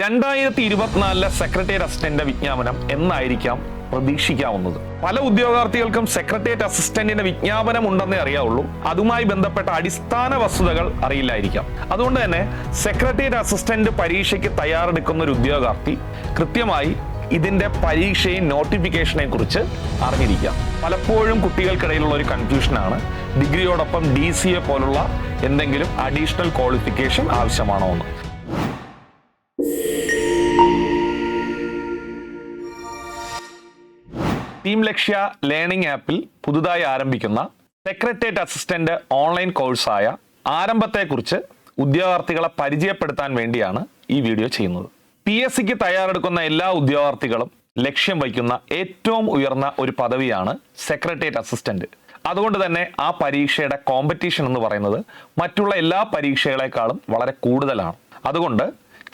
രണ്ടായിരത്തി ഇരുപത്തിനാലിലെ സെക്രട്ടേറിയറ്റ് അസിസ്റ്റന്റിന്റെ വിജ്ഞാപനം എന്നായിരിക്കാം പ്രതീക്ഷിക്കാവുന്നത്. പല ഉദ്യോഗാർത്ഥികൾക്കും സെക്രട്ടേറിയറ്റ് അസിസ്റ്റന്റിന്റെ വിജ്ഞാപനം ഉണ്ടെന്നേ അറിയാവുള്ളൂ. അതുമായി ബന്ധപ്പെട്ട അടിസ്ഥാന വസ്തുതകൾ അറിയില്ലായിരിക്കാം. അതുകൊണ്ട് തന്നെ സെക്രട്ടേറിയറ്റ് അസിസ്റ്റന്റ് പരീക്ഷയ്ക്ക് തയ്യാറെടുക്കുന്ന ഒരു ഉദ്യോഗാർത്ഥി കൃത്യമായി ഇതിന്റെ പരീക്ഷയും നോട്ടിഫിക്കേഷനെ കുറിച്ച് അറിഞ്ഞിരിക്കാം. പലപ്പോഴും കുട്ടികൾക്കിടയിലുള്ള ഒരു കൺഫ്യൂഷനാണ് ഡിഗ്രിയോടൊപ്പം ഡി സി എ പോലുള്ള എന്തെങ്കിലും അഡീഷണൽ ക്വാളിഫിക്കേഷൻ ആവശ്യമാണോ എന്ന്. ടീം ലക്ഷ്യ ലേണിംഗ് ആപ്പിൽ പുതുതായി ആരംഭിക്കുന്ന സെക്രട്ടേറിയറ്റ് അസിസ്റ്റന്റ് ഓൺലൈൻ കോഴ്സായ ആരംഭത്തെക്കുറിച്ച് ഉദ്യോഗാർത്ഥികളെ പരിചയപ്പെടുത്താൻ വേണ്ടിയാണ് ഈ വീഡിയോ ചെയ്യുന്നത്. പി എസ് സിക്ക് തയ്യാറെടുക്കുന്ന എല്ലാ ഉദ്യോഗാർത്ഥികളും ലക്ഷ്യം വയ്ക്കുന്ന ഏറ്റവും ഉയർന്ന ഒരു പദവിയാണ് സെക്രട്ടേറിയറ്റ് അസിസ്റ്റന്റ് അതുകൊണ്ട് തന്നെ ആ പരീക്ഷയുടെ കോമ്പറ്റീഷൻ എന്ന് പറയുന്നത് മറ്റുള്ള എല്ലാ പരീക്ഷകളെക്കാളും വളരെ കൂടുതലാണ്. അതുകൊണ്ട്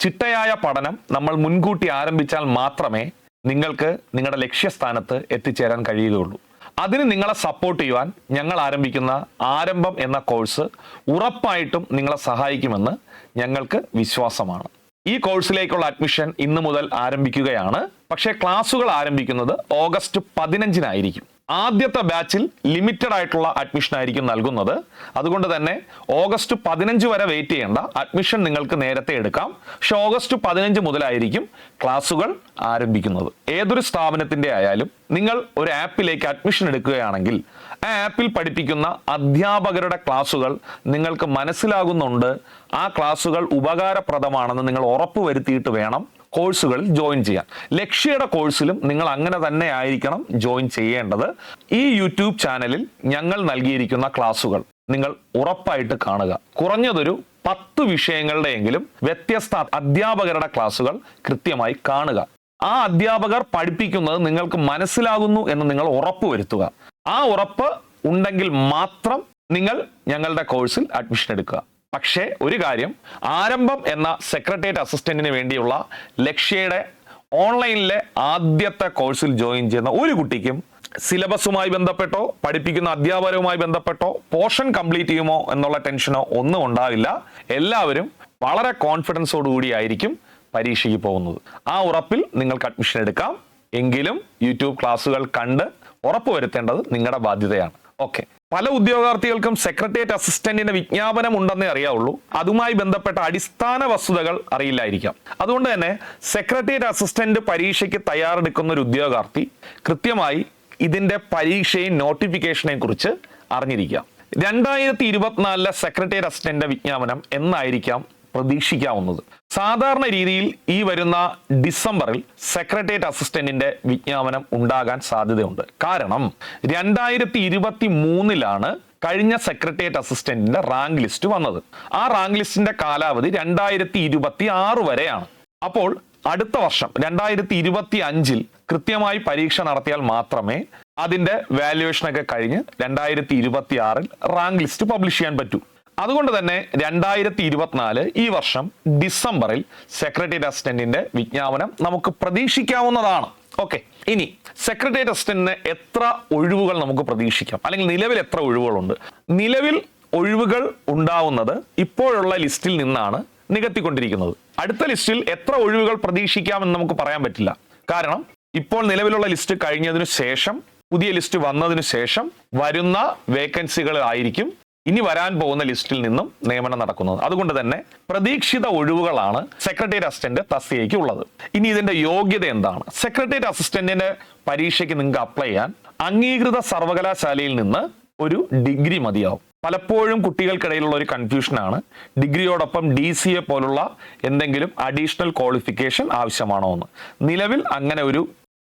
ചിട്ടയായ പഠനം നമ്മൾ മുൻകൂട്ടി ആരംഭിച്ചാൽ മാത്രമേ നിങ്ങൾക്ക് നിങ്ങളുടെ ലക്ഷ്യസ്ഥാനത്ത് എത്തിച്ചേരാൻ കഴിയുകയുള്ളൂ. അതിന് നിങ്ങളെ സപ്പോർട്ട് ചെയ്യുവാൻ ഞങ്ങൾ ആരംഭിക്കുന്ന ആരംഭം എന്ന കോഴ്സ് ഉറപ്പായിട്ടും നിങ്ങളെ സഹായിക്കുമെന്ന് ഞങ്ങൾക്ക് വിശ്വാസമാണ്. ഈ കോഴ്സിലേക്കുള്ള അഡ്മിഷൻ ഇന്ന് മുതൽ ആരംഭിക്കുകയാണ്. പക്ഷേ ക്ലാസ്സുകൾ ആരംഭിക്കുന്നത് ഓഗസ്റ്റ് പതിനഞ്ചിനായിരിക്കും. ആദ്യത്തെ ബാച്ചിൽ ലിമിറ്റഡ് ആയിട്ടുള്ള അഡ്മിഷൻ ആയിരിക്കും നൽകുന്നത്. അതുകൊണ്ട് തന്നെ ഓഗസ്റ്റ് പതിനഞ്ച് വരെ വെയിറ്റ് ചെയ്യേണ്ട. അഡ്മിഷൻ നിങ്ങൾക്ക് നേരത്തെ എടുക്കാം. പക്ഷെ ഓഗസ്റ്റ് പതിനഞ്ച് മുതലായിരിക്കും ക്ലാസ്സുകൾ ആരംഭിക്കുന്നത്. ഏതൊരു സ്ഥാപനത്തിന്റെ ആയാലും നിങ്ങൾ ഒരു ആപ്പിലേക്ക് അഡ്മിഷൻ എടുക്കുകയാണെങ്കിൽ ആ ആപ്പിൽ പഠിപ്പിക്കുന്ന അധ്യാപകരുടെ ക്ലാസ്സുകൾ നിങ്ങൾക്ക് മനസ്സിലാകുന്നുണ്ട്. ആ ക്ലാസ്സുകൾ ഉപകാരപ്രദമാണെന്ന് നിങ്ങൾ ഉറപ്പുവരുത്തിയിട്ട് വേണം കോഴ്സുകളിൽ ജോയിൻ ചെയ്യാൻ. ലക്ഷ്യയുടെ കോഴ്സിലും നിങ്ങൾ അങ്ങനെ തന്നെ ആയിരിക്കണം ജോയിൻ ചെയ്യേണ്ടത്. ഈ യൂട്യൂബ് ചാനലിൽ ഞങ്ങൾ നൽകിയിരിക്കുന്ന ക്ലാസുകൾ നിങ്ങൾ ഉറപ്പായിട്ട് കാണുക. കുറഞ്ഞതൊരു പത്ത് വിഷയങ്ങളുടെയെങ്കിലും വ്യത്യസ്ത അധ്യാപകരുടെ ക്ലാസുകൾ കൃത്യമായി കാണുക. ആ അധ്യാപകർ പഠിപ്പിക്കുന്നത് നിങ്ങൾക്ക് മനസ്സിലാകുന്നു എന്ന് നിങ്ങൾ ഉറപ്പ് വരുത്തുക. ആ ഉറപ്പ് ഉണ്ടെങ്കിൽ മാത്രം നിങ്ങൾ ഞങ്ങളുടെ കോഴ്സിൽ അഡ്മിഷൻ എടുക്കുക. പക്ഷേ ഒരു കാര്യം ആരംഭം എന്ന സെക്രട്ടേറിയറ്റ് അസിസ്റ്റന്റിന് വേണ്ടിയുള്ള ലക്ഷ്യയുടെ ഓൺലൈനിലെ ആദ്യത്തെ കോഴ്സിൽ ജോയിൻ ചെയ്യുന്ന ഒരു കുട്ടിക്കും സിലബസുമായി ബന്ധപ്പെട്ടോ പഠിപ്പിക്കുന്ന അധ്യാപകരുമായി ബന്ധപ്പെട്ടോ പോർഷൻ കംപ്ലീറ്റ് ചെയ്യുമോ എന്നുള്ള ടെൻഷനോ ഒന്നും ഉണ്ടാവില്ല. എല്ലാവരും വളരെ കോൺഫിഡൻസോടുകൂടി ആയിരിക്കും പരീക്ഷയ്ക്ക് പോകുന്നത്. ആ ഉറപ്പിൽ നിങ്ങൾക്ക് അഡ്മിഷൻ എടുക്കാം. എങ്കിലും യൂട്യൂബ് ക്ലാസ്സുകൾ കണ്ട് ഉറപ്പുവരുത്തേണ്ടത് നിങ്ങളുടെ ബാധ്യതയാണ്. ഓക്കെ പല ഉദ്യോഗാർത്ഥികൾക്കും സെക്രട്ടേറിയറ്റ് അസിസ്റ്റന്റിന്റെ വിജ്ഞാപനം ഉണ്ടെന്നേ അറിയാവുള്ളൂ. അതുമായി ബന്ധപ്പെട്ട അടിസ്ഥാന വസ്തുതകൾ അറിയില്ലായിരിക്കാം. അതുകൊണ്ട് തന്നെ സെക്രട്ടേറിയറ്റ് അസിസ്റ്റന്റ് പരീക്ഷയ്ക്ക് തയ്യാറെടുക്കുന്ന ഒരു ഉദ്യോഗാർത്ഥി കൃത്യമായി ഇതിന്റെ പരീക്ഷയും നോട്ടിഫിക്കേഷനെയും കുറിച്ച് അറിഞ്ഞിരിക്കാം. രണ്ടായിരത്തി ഇരുപത്തിനാലിലെ സെക്രട്ടേറിയറ്റ് അസിസ്റ്റന്റിന്റെ വിജ്ഞാപനം എന്നായിരിക്കാം പ്രതീക്ഷിക്കാവുന്നത്. സാധാരണ രീതിയിൽ ഈ വരുന്ന ഡിസംബറിൽ സെക്രട്ടേറിയറ്റ് അസിസ്റ്റന്റിന്റെ വിജ്ഞാപനം ഉണ്ടാകാൻ സാധ്യതയുണ്ട്. കാരണം രണ്ടായിരത്തി ഇരുപത്തി മൂന്നിലാണ് കഴിഞ്ഞ സെക്രട്ടേറിയറ്റ് അസിസ്റ്റന്റിന്റെ റാങ്ക് ലിസ്റ്റ് വന്നത്. ആ റാങ്ക് ലിസ്റ്റിന്റെ കാലാവധി രണ്ടായിരത്തി ഇരുപത്തി ആറ് വരെയാണ്. അപ്പോൾ അടുത്ത വർഷം രണ്ടായിരത്തി ഇരുപത്തി അഞ്ചിൽ കൃത്യമായി പരീക്ഷ നടത്തിയാൽ മാത്രമേ അതിന്റെ വാല്യുവേഷനൊക്കെ കഴിഞ്ഞ് രണ്ടായിരത്തി ഇരുപത്തി ആറിൽ റാങ്ക് ലിസ്റ്റ് പബ്ലിഷ് ചെയ്യാൻ പറ്റൂ. അതുകൊണ്ട് തന്നെ രണ്ടായിരത്തി ഇരുപത്തിനാല് ഈ വർഷം ഡിസംബറിൽ സെക്രട്ടേറിയറ്റ് അസിസ്റ്റന്റിന്റെ വിജ്ഞാപനം നമുക്ക് പ്രതീക്ഷിക്കാവുന്നതാണ്. ഓക്കെ ഇനി സെക്രട്ടേറിയറ്റ് അസിസ്റ്റന്റിന് എത്ര ഒഴിവുകൾ നമുക്ക് പ്രതീക്ഷിക്കാം? അല്ലെങ്കിൽ നിലവിൽ എത്ര ഒഴിവുകളുണ്ട്? നിലവിൽ ഒഴിവുകൾ ഉണ്ടാവുന്നത് ഇപ്പോഴുള്ള ലിസ്റ്റിൽ നിന്നാണ് നികത്തിക്കൊണ്ടിരിക്കുന്നത്. അടുത്ത ലിസ്റ്റിൽ എത്ര ഒഴിവുകൾ പ്രതീക്ഷിക്കാമെന്ന് നമുക്ക് പറയാൻ പറ്റില്ല. കാരണം ഇപ്പോൾ നിലവിലുള്ള ലിസ്റ്റ് കഴിഞ്ഞതിനു ശേഷം പുതിയ ലിസ്റ്റ് വന്നതിനു ശേഷം വരുന്ന വേക്കൻസികളായിരിക്കും ഇനി വരാൻ പോകുന്ന ലിസ്റ്റിൽ നിന്നും നിയമനം നടക്കുന്നത്. അതുകൊണ്ട് തന്നെ പ്രതീക്ഷിത ഒഴിവുകളാണ് സെക്രട്ടേറിയറ്റ് അസിസ്റ്റന്റ് തസ്തികയ്ക്ക് ഉള്ളത്. ഇനി ഇതിന്റെ യോഗ്യത എന്താണ്? സെക്രട്ടേറിയറ്റ് അസിസ്റ്റന്റിന്റെ പരീക്ഷയ്ക്ക് നിങ്ങൾക്ക് അപ്ലൈ ചെയ്യാൻ അംഗീകൃത സർവകലാശാലയിൽ നിന്ന് ഒരു ഡിഗ്രി മതിയാവും. പലപ്പോഴും കുട്ടികൾക്കിടയിലുള്ള ഒരു കൺഫ്യൂഷനാണ് ഡിഗ്രിയോടൊപ്പം ഡി സി എ പോലുള്ള എന്തെങ്കിലും അഡീഷണൽ ക്വാളിഫിക്കേഷൻ ആവശ്യമാണോ എന്ന്. നിലവിൽ അങ്ങനെ ഒരു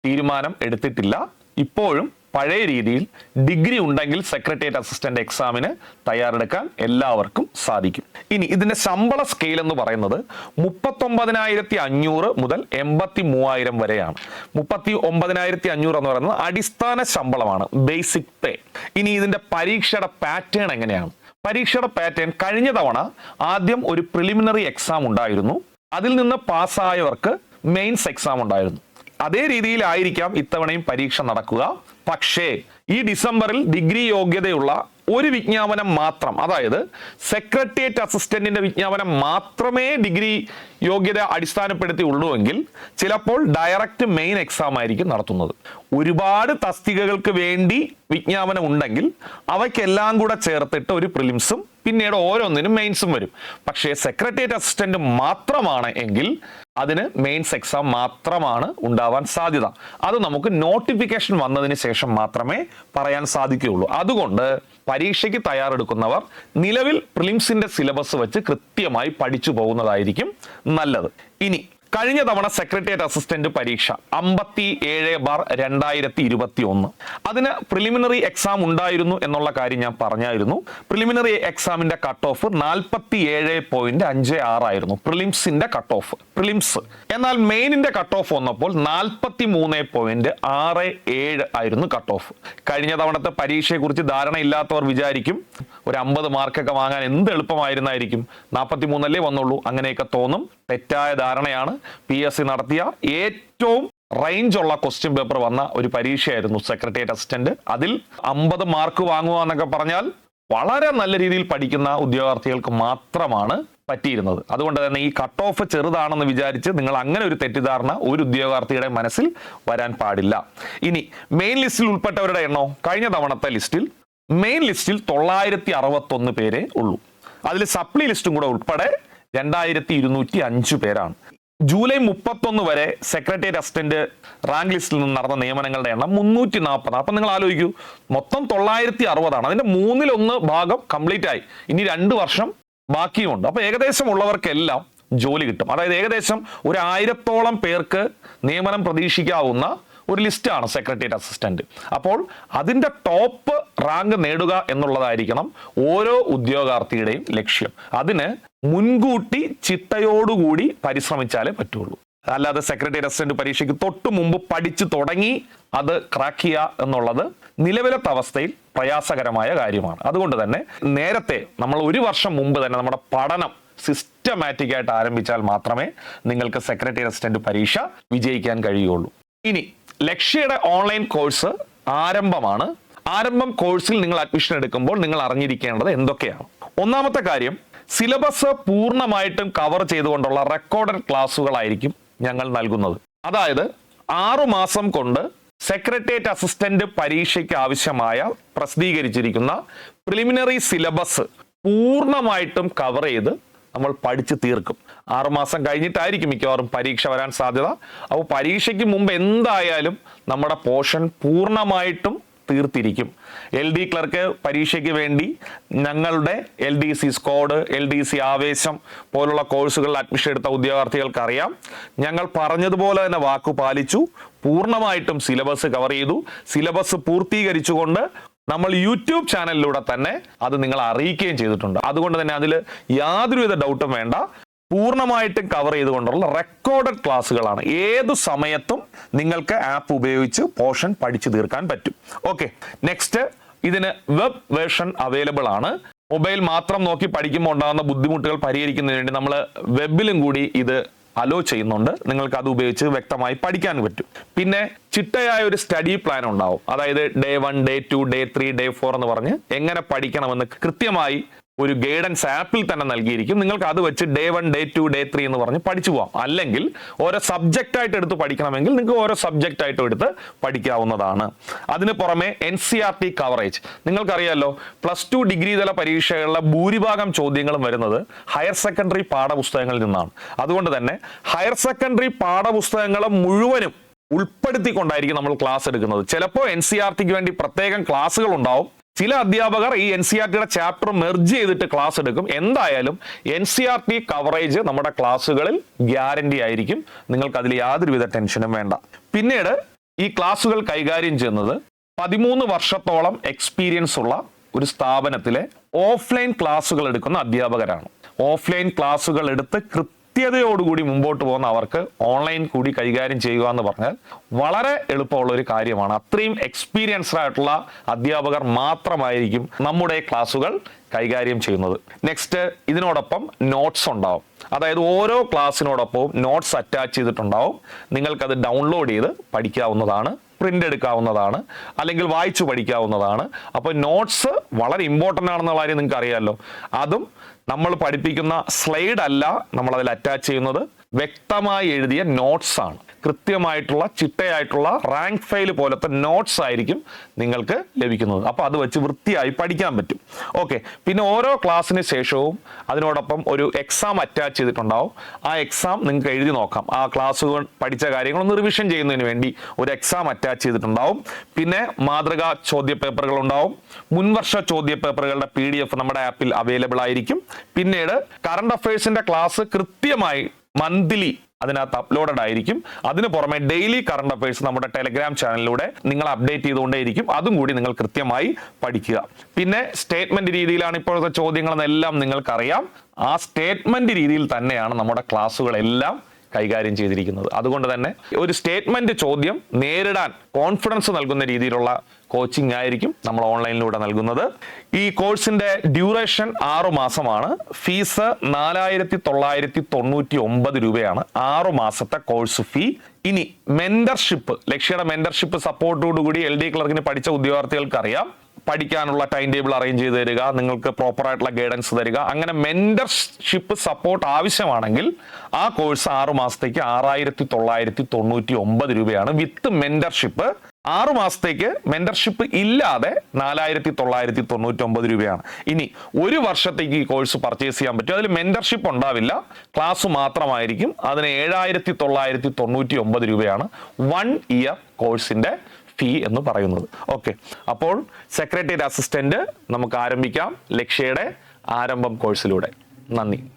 തീരുമാനം എടുത്തിട്ടില്ല. ഇപ്പോഴും പഴയ രീതിയിൽ ഡിഗ്രി ഉണ്ടെങ്കിൽ സെക്രട്ടേറിയറ്റ് അസിസ്റ്റന്റ് എക്സാമിന് തയ്യാറെടുക്കാൻ എല്ലാവർക്കും സാധിക്കും. ഇനി ഇതിന്റെ ശമ്പള സ്കെയിൽ എന്ന് പറയുന്നത് മുപ്പത്തൊമ്പതിനായിരത്തി അഞ്ഞൂറ് മുതൽ എൺപത്തി മൂവായിരം വരെയാണ്. മുപ്പത്തി ഒമ്പതിനായിരത്തി അഞ്ഞൂറ് എന്ന് പറയുന്നത് അടിസ്ഥാന ശമ്പളമാണ് ബേസിക് പേ ഇനി ഇതിന്റെ പരീക്ഷയുടെ പാറ്റേൺ എങ്ങനെയാണ്? പരീക്ഷയുടെ പാറ്റേൺ കഴിഞ്ഞ തവണ ആദ്യം ഒരു പ്രിലിമിനറി എക്സാം ഉണ്ടായിരുന്നു. അതിൽ നിന്ന് പാസ്സായവർക്ക് മെയിൻസ് എക്സാം ഉണ്ടായിരുന്നു. അതേ രീതിയിലായിരിക്കാം ഇത്തവണയും പരീക്ഷ നടക്കുക. പക്ഷേ ഈ ഡിസംബറിൽ ഡിഗ്രി യോഗ്യതയുള്ള ഒരു വിജ്ഞാപനം മാത്രം അതായത് സെക്രട്ടേറിയറ്റ് അസിസ്റ്റന്റിന്റെ വിജ്ഞാപനം മാത്രമേ ഡിഗ്രി യോഗ്യത അടിസ്ഥാനപ്പെടുത്തി ഉള്ളൂവെങ്കിൽ ചിലപ്പോൾ ഡയറക്റ്റ് മെയിൻ എക്സാം ആയിരിക്കും നടത്തുന്നത്. ഒരുപാട് തസ്തികകൾക്ക് വേണ്ടി വിജ്ഞാപനം ഉണ്ടെങ്കിൽ അവയ്ക്കെല്ലാം കൂടെ ചേർത്തിട്ട് ഒരു പ്രിലിംസും പിന്നീട് ഓരോന്നിനും മെയിൻസും വരും. പക്ഷേ സെക്രട്ടേറിയറ്റ് അസിസ്റ്റന്റ് മാത്രമാണ് എങ്കിൽ അതിന് മെയിൻസ് എക്സാം മാത്രമാണ് ഉണ്ടാവാൻ സാധ്യത. അത് നമുക്ക് നോട്ടിഫിക്കേഷൻ വന്നതിന് ശേഷം മാത്രമേ പറയാൻ സാധിക്കുകയുള്ളൂ. അതുകൊണ്ട് പരീക്ഷയ്ക്ക് തയ്യാറെടുക്കുന്നവർ നിലവിൽ പ്രിലിംസിന്റെ സിലബസ് വെച്ച് കൃത്യമായി പഠിച്ചു പോകുന്നതായിരിക്കും നല്ലത്. ഇനി കഴിഞ്ഞ തവണ സെക്രട്ടേറിയറ്റ് അസിസ്റ്റന്റ് പരീക്ഷ അമ്പത്തി ഏഴ് ബാർ രണ്ടായിരത്തി ഇരുപത്തി ഒന്ന് അതിന് പ്രിലിമിനറി എക്സാം ഉണ്ടായിരുന്നു എന്നുള്ള കാര്യം ഞാൻ പറഞ്ഞായിരുന്നു. പ്രിലിമിനറി എക്സാമിന്റെ കട്ട് ഓഫ് നാൽപ്പത്തി ഏഴ് പോയിന്റ് അഞ്ച് ആറായിരുന്നു പ്രിലിംസിന്റെ കട്ട് ഓഫ് പ്രിലിംസ് എന്നാൽ മെയിനിന്റെ കട്ട് ഓഫ് വന്നപ്പോൾ നാൽപ്പത്തി മൂന്ന് പോയിന്റ് ആറ് ഏഴ് ആയിരുന്നു കട്ട് ഓഫ് കഴിഞ്ഞ തവണത്തെ പരീക്ഷയെ കുറിച്ച് ധാരണ ഇല്ലാത്തവർ വിചാരിക്കും ഒരു അമ്പത് മാർക്കൊക്കെ വാങ്ങാൻ എന്ത് എളുപ്പമായിരുന്നായിരിക്കും. നാൽപ്പത്തി മൂന്നല്ലേ വന്നുള്ളൂ അങ്ങനെയൊക്കെ തോന്നും. തെറ്റായ ധാരണയാണ്. പി എസ് സി നടത്തിയ ഏറ്റവും റേഞ്ച് ഉള്ള ക്വസ്റ്റ്യൻ പേപ്പർ വന്ന ഒരു പരീക്ഷയായിരുന്നു സെക്രട്ടേറിയറ്റ് അസിസ്റ്റന്റ് അതിൽ അമ്പത് മാർക്ക് വാങ്ങുക എന്നൊക്കെ പറഞ്ഞാൽ വളരെ നല്ല രീതിയിൽ പഠിക്കുന്ന ഉദ്യോഗാർത്ഥികൾക്ക് മാത്രമാണ് പറ്റിയിരുന്നത്. അതുകൊണ്ട് തന്നെ ഈ കട്ട് ഓഫ് ചെറുതാണെന്ന് വിചാരിച്ച് നിങ്ങൾ അങ്ങനെ ഒരു തെറ്റിദ്ധാരണ ഒരു ഉദ്യോഗാർത്ഥിയുടെ മനസ്സിൽ വരാൻ പാടില്ല. ഇനി മെയിൻ ലിസ്റ്റിൽ ഉൾപ്പെട്ടവരുടെ എണ്ണോ? കഴിഞ്ഞ തവണത്തെ ലിസ്റ്റിൽ മെയിൻ ലിസ്റ്റിൽ തൊള്ളായിരത്തി അറുപത്തൊന്ന് പേരെ ഉള്ളൂ. അതിൽ സപ്ലി ലിസ്റ്റും കൂടെ ഉൾപ്പെടെ രണ്ടായിരത്തി ഇരുന്നൂറ്റി അഞ്ച് പേരാണ്. ജൂലൈ മുപ്പത്തൊന്ന് വരെ സെക്രട്ടേറിയറ്റ് അസിസ്റ്റന്റ് റാങ്ക് ലിസ്റ്റിൽ നിന്ന് നടന്ന നിയമനങ്ങളുടെ എണ്ണം മുന്നൂറ്റി നാൽപ്പത് അപ്പം നിങ്ങൾ ആലോചിക്കൂ മൊത്തം തൊള്ളായിരത്തി അറുപതാണ് അതിന്റെ മൂന്നിലൊന്ന് ഭാഗം കംപ്ലീറ്റ് ആയി. ഇനി രണ്ട് വർഷം ബാക്കിയുമുണ്ട്. അപ്പൊ ഏകദേശം ഉള്ളവർക്കെല്ലാം ജോലി കിട്ടും. അതായത് ഏകദേശം ഒരു ആയിരത്തോളം പേർക്ക് നിയമനം പ്രതീക്ഷിക്കാവുന്ന ഒരു ലിസ്റ്റാണ് സെക്രട്ടേറിയറ്റ് അസിസ്റ്റന്റ്. അപ്പോൾ അതിന്റെ ടോപ്പ് റാങ്ക് നേടുക എന്നുള്ളതായിരിക്കണം ഓരോ ഉദ്യോഗാർത്ഥിയുടെയും ലക്ഷ്യം. അതിന് മുൻകൂട്ടി ചിട്ടയോടുകൂടി പരിശ്രമിച്ചാലേ പറ്റുള്ളൂ. അല്ലാതെ സെക്രട്ടറി അസിസ്റ്റന്റ് പരീക്ഷയ്ക്ക് തൊട്ടു മുമ്പ് പഠിച്ചു തുടങ്ങി അത് ക്രാക്ക് ചെയ്യുക എന്നുള്ളത് നിലവിലത്തെ അവസ്ഥയിൽ പ്രയാസകരമായ കാര്യമാണ്. അതുകൊണ്ട് തന്നെ നേരത്തെ നമ്മൾ ഒരു വർഷം മുമ്പ് തന്നെ നമ്മുടെ പഠനം സിസ്റ്റമാറ്റിക് ആയിട്ട് ആരംഭിച്ചാൽ മാത്രമേ നിങ്ങൾക്ക് സെക്രട്ടറി അസിസ്റ്റന്റ് പരീക്ഷ വിജയിക്കാൻ കഴിയുള്ളൂ ഇനി ലക്ഷ്യയുടെ ഓൺലൈൻ കോഴ്സ് ആരംഭമാണ്. ആരംഭം കോഴ്സിൽ നിങ്ങൾ അഡ്മിഷൻ എടുക്കുമ്പോൾ നിങ്ങൾ അറിഞ്ഞിരിക്കേണ്ടത് എന്തൊക്കെയാണ്? ഒന്നാമത്തെ കാര്യം സിലബസ് പൂർണമായിട്ടും കവർ ചെയ്തുകൊണ്ടുള്ള റെക്കോർഡഡ് ക്ലാസ്സുകളായിരിക്കും ഞങ്ങൾ നൽകുന്നത്. അതായത് ആറു മാസം കൊണ്ട് സെക്രട്ടേറിയറ്റ് അസിസ്റ്റന്റ് പരീക്ഷയ്ക്ക് ആവശ്യമായ പ്രസിദ്ധീകരിച്ചിരിക്കുന്ന പ്രിലിമിനറി സിലബസ് പൂർണമായിട്ടും കവർ ചെയ്ത് നമ്മൾ പഠിച്ചു തീർക്കും. ആറുമാസം കഴിഞ്ഞിട്ടായിരിക്കും മിക്കവാറും പരീക്ഷ വരാൻ സാധ്യത. അപ്പോൾ പരീക്ഷയ്ക്ക് മുമ്പ് എന്തായാലും നമ്മുടെ പോർഷൻ പൂർണമായിട്ടും തീർത്തിരിക്കും. എൽ ഡി ക്ലർക്ക് പരീക്ഷയ്ക്ക് വേണ്ടി ഞങ്ങളുടെ L D C squad L D C ആവേശം പോലുള്ള കോഴ്സുകളിൽ അഡ്മിഷൻ എടുത്ത ഉദ്യോഗാർത്ഥികൾക്ക് അറിയാം ഞങ്ങൾ പറഞ്ഞതുപോലെ തന്നെ വാക്കു പാലിച്ചു. പൂർണമായിട്ടും സിലബസ് കവർ ചെയ്തു. സിലബസ് പൂർത്തീകരിച്ചുകൊണ്ട് നമ്മൾ യൂട്യൂബ് ചാനലിലൂടെ തന്നെ അത് നിങ്ങൾ അറിയിക്കുകയും ചെയ്തിട്ടുണ്ട്. അതുകൊണ്ട് തന്നെ അതിൽ യാതൊരുവിധ ഡൗട്ടും വേണ്ട. പൂർണമായിട്ടും കവർ ചെയ്തുകൊണ്ടുള്ള റെക്കോർഡഡ് ക്ലാസ്സുകളാണ് ഏത് സമയത്തും നിങ്ങൾക്ക് ആപ്പ് ഉപയോഗിച്ച് പോർഷൻ പഠിച്ചു തീർക്കാൻ പറ്റും. ഓക്കെ നെക്സ്റ്റ് ഇതിന് വെബ് വേർഷൻ അവൈലബിൾ ആണ്. മൊബൈൽ മാത്രം നോക്കി പഠിക്കുമ്പോൾ ഉണ്ടാകുന്ന ബുദ്ധിമുട്ടുകൾ പരിഹരിക്കുന്നതിന് വേണ്ടി നമ്മൾ വെബിലും കൂടി ഇത് അലോ ചെയ്യുന്നുണ്ട്. നിങ്ങൾക്ക് അത് ഉപയോഗിച്ച് വ്യക്തമായി പഠിക്കാൻ പറ്റും. പിന്നെ ചിട്ടയായ ഒരു സ്റ്റഡി പ്ലാൻ ഉണ്ടാവും. അതായത് day one day two day three day four എന്ന് പറഞ്ഞ് എങ്ങനെ പഠിക്കണമെന്ന് കൃത്യമായി ഒരു ഗൈഡൻസ് ആപ്പിൽ തന്നെ നൽകിയിരിക്കും. നിങ്ങൾക്ക് അത് വെച്ച് day one day two day three എന്ന് പറഞ്ഞ് പഠിച്ചു പോകാം അല്ലെങ്കിൽ ഓരോ സബ്ജക്റ്റ് ആയിട്ട് എടുത്ത് പഠിക്കണമെങ്കിൽ നിങ്ങൾക്ക് ഓരോ സബ്ജക്റ്റ് ആയിട്ടും എടുത്ത് പഠിക്കാവുന്നതാണ്. അതിന് പുറമെ N C R T coverage നിങ്ങൾക്കറിയാലോ പ്ലസ് ടു ഡിഗ്രി തല പരീക്ഷകളിലെ ഭൂരിഭാഗം ചോദ്യങ്ങളും വരുന്നത് ഹയർ സെക്കൻഡറി പാഠപുസ്തകങ്ങളിൽ നിന്നാണ്. അതുകൊണ്ട് തന്നെ ഹയർ സെക്കൻഡറി പാഠപുസ്തകങ്ങളെ മുഴുവനും ഉൾപ്പെടുത്തിക്കൊണ്ടായിരിക്കും നമ്മൾ ക്ലാസ് എടുക്കുന്നത്. ചിലപ്പോൾ എൻ സി ആർ ടിക്ക് വേണ്ടി പ്രത്യേകം ക്ലാസ്സുകൾ ഉണ്ടാവും. ചില അധ്യാപകർ ഈ എൻ സി ആർ ടിയുടെ ചാപ്റ്റർ മെർജ് ചെയ്തിട്ട് ക്ലാസ് എടുക്കും. എന്തായാലും N C R T coverage നമ്മുടെ ക്ലാസ്സുകളിൽ ഗ്യാരണ്ടി ആയിരിക്കും. നിങ്ങൾക്ക് അതിൽ യാതൊരുവിധ ടെൻഷനും വേണ്ട. പിന്നീട് ഈ ക്ലാസ്സുകൾ കൈകാര്യം ചെയ്യുന്നത് പതിമൂന്ന് വർഷത്തോളം എക്സ്പീരിയൻസ് ഉള്ള ഒരു സ്ഥാപനത്തിലെ ഓഫ്ലൈൻ ക്ലാസ്സുകൾ എടുക്കുന്ന അധ്യാപകരാണ്. ഓഫ്ലൈൻ ക്ലാസ്സുകൾ എടുത്ത് കൃത്യതയോടുകൂടി മുമ്പോട്ട് പോകുന്ന അവർക്ക് ഓൺലൈൻ കൂടി കൈകാര്യം ചെയ്യുക എന്ന് പറഞ്ഞാൽ വളരെ എളുപ്പമുള്ള ഒരു കാര്യമാണ്. അത്രയും എക്സ്പീരിയൻസ്ഡ് ആയിട്ടുള്ള അധ്യാപകർ മാത്രമായിരിക്കും നമ്മുടെ ക്ലാസ്സുകൾ കൈകാര്യം ചെയ്യുന്നത്. നെക്സ്റ്റ് ഇതിനോടൊപ്പം നോട്ട്സ് ഉണ്ടാവും. അതായത് ഓരോ ക്ലാസ്സിനോടൊപ്പവും നോട്ട്സ് അറ്റാച്ച് ചെയ്തിട്ടുണ്ടാവും. നിങ്ങൾക്കത് ഡൗൺലോഡ് ചെയ്ത് പഠിക്കാവുന്നതാണ് പ്രിന്റ് എടുക്കാവുന്നതാണ് അല്ലെങ്കിൽ വായിച്ചു പഠിക്കാവുന്നതാണ്. അപ്പോൾ നോട്ട്സ് വളരെ ഇമ്പോർട്ടന്റ് ആണെന്നുള്ള കാര്യം നിങ്ങൾക്ക് അറിയാമല്ലോ അതും നമ്മൾ പഠിപ്പിക്കുന്ന സ്ലൈഡ് അല്ല നമ്മൾ അതിൽ അറ്റാച്ച് ചെയ്യുന്നത്. വ്യക്തമായി എഴുതിയ നോട്ട്സ് ആണ്. കൃത്യമായിട്ടുള്ള ചിട്ടയായിട്ടുള്ള റാങ്ക് ഫയൽ പോലത്തെ നോട്ട്സ് ആയിരിക്കും നിങ്ങൾക്ക് ലഭിക്കുന്നത്. അപ്പോൾ അത് വെച്ച് വൃത്തിയായി പഠിക്കാൻ പറ്റും. ഓക്കെ പിന്നെ ഓരോ ക്ലാസ്സിന് ശേഷവും അതിനോടൊപ്പം ഒരു എക്സാം അറ്റാച്ച് ചെയ്തിട്ടുണ്ടാവും. ആ എക്സാം നിങ്ങൾക്ക് എഴുതി നോക്കാം. ആ ക്ലാസ് പഠിച്ച കാര്യങ്ങളൊന്ന് റിവിഷൻ ചെയ്യുന്നതിന് വേണ്ടി ഒരു എക്സാം അറ്റാച്ച് ചെയ്തിട്ടുണ്ടാവും. പിന്നെ മാതൃകാ ചോദ്യ പേപ്പറുകൾ ഉണ്ടാവും. മുൻവർഷ ചോദ്യ പേപ്പറുകളുടെ പി ഡി എഫ് നമ്മുടെ ആപ്പിൽ അവൈലബിൾ ആയിരിക്കും. പിന്നീട് കറണ്ട് അഫയേഴ്സിന്റെ ക്ലാസ് കൃത്യമായി മന്ത്ലി അതിനകത്ത് അപ്ലോഡഡ് ആയിരിക്കും. അതിന് പുറമെ ഡെയിലി കറണ്ട് അഫയേഴ്സ് നമ്മുടെ ടെലഗ്രാം ചാനലിലൂടെ നിങ്ങൾ അപ്ഡേറ്റ് ചെയ്തുകൊണ്ടേയിരിക്കും. അതും കൂടി നിങ്ങൾ കൃത്യമായി പഠിക്കുക. പിന്നെ സ്റ്റേറ്റ്മെന്റ് രീതിയിലാണ് ഇപ്പോഴത്തെ ചോദ്യങ്ങളെന്നെല്ലാം നിങ്ങൾക്കറിയാം. ആ സ്റ്റേറ്റ്മെന്റ് രീതിയിൽ തന്നെയാണ് നമ്മുടെ ക്ലാസ്സുകളെല്ലാം കൈകാര്യം ചെയ്തിരിക്കുന്നത്. അതുകൊണ്ട് തന്നെ ഒരു സ്റ്റേറ്റ്മെന്റ് ചോദ്യം നേരിടാൻ കോൺഫിഡൻസ് നൽകുന്ന രീതിയിലുള്ള കോച്ചിങ് ആയിരിക്കും നമ്മൾ ഓൺലൈനിലൂടെ നൽകുന്നത്. ഈ കോഴ്സിന്റെ ഡ്യൂറേഷൻ ആറു മാസമാണ്. ഫീസ് നാലായിരത്തി തൊള്ളായിരത്തി തൊണ്ണൂറ്റി ഒമ്പത് രൂപയാണ് ആറു മാസത്തെ കോഴ്സ് ഫീ. ഇനി മെന്റർഷിപ്പ് ലക്ഷ്യയുടെ മെന്റർഷിപ്പ് സപ്പോർട്ടോടുകൂടി എൽ ഡി ക്ലർക്കിന് പഠിച്ച ഉദ്യോഗാർത്ഥികൾക്ക് അറിയാം പഠിക്കാനുള്ള ടൈം ടേബിൾ അറേഞ്ച് ചെയ്ത് തരിക നിങ്ങൾക്ക് പ്രോപ്പറായിട്ടുള്ള ഗൈഡൻസ് തരിക അങ്ങനെ മെന്റർഷിപ്പ് സപ്പോർട്ട് ആവശ്യമാണെങ്കിൽ ആ കോഴ്സ് ആറ് മാസത്തേക്ക് ആറായിരത്തി തൊള്ളായിരത്തി തൊണ്ണൂറ്റി ഒമ്പത് രൂപയാണ് വിത്ത് മെന്റർഷിപ്പ് ആറു മാസത്തേക്ക് മെന്റർഷിപ്പ് ഇല്ലാതെ നാലായിരത്തി തൊള്ളായിരത്തി തൊണ്ണൂറ്റി ഒമ്പത് രൂപയാണ്. ഇനി ഒരു വർഷത്തേക്ക് ഈ കോഴ്സ് പർച്ചേസ് ചെയ്യാൻ പറ്റും. അതിൽ മെന്റർഷിപ്പ് ഉണ്ടാവില്ല. ക്ലാസ് മാത്രമായിരിക്കും. അതിന് ഏഴായിരത്തി തൊള്ളായിരത്തി തൊണ്ണൂറ്റി ഒമ്പത് രൂപയാണ് വൺ ഇയർ കോഴ്സിന്റെ ഫീ എന്ന് പറയുന്നത്. ഓക്കെ അപ്പോൾ സെക്രട്ടേറിയറ്റ് അസിസ്റ്റന്റ് നമുക്ക് ആരംഭിക്കാം. ലക്ഷ്യയുടെ ആരംഭം കോഴ്സിലൂടെ നന്ദി.